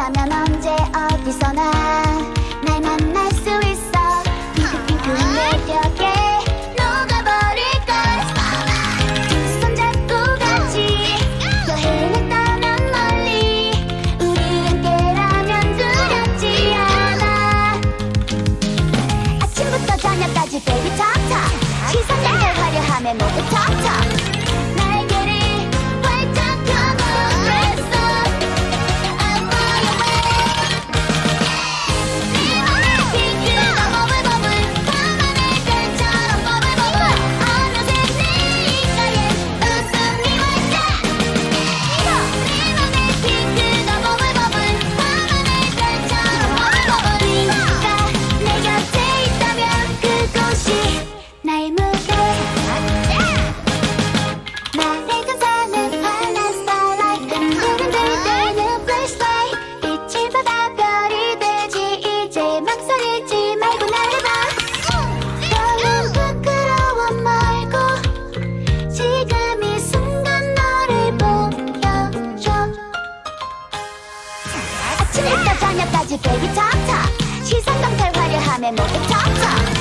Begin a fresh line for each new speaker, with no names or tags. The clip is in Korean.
태어나면 언제 어디서나 날 만날 수 있어. 핑크핑크 내 벽에 녹아버릴걸 두 손잡고 같이 여행을 떠난 멀리 우리 함께라면 두렵지 않아. 아침부터 저녁까지 베이비 탑탑 시선 날려 화려함에 모두 탑 아침에서 저녁까지 계기 척척. 시선 강탈 화려함에 목이 척척.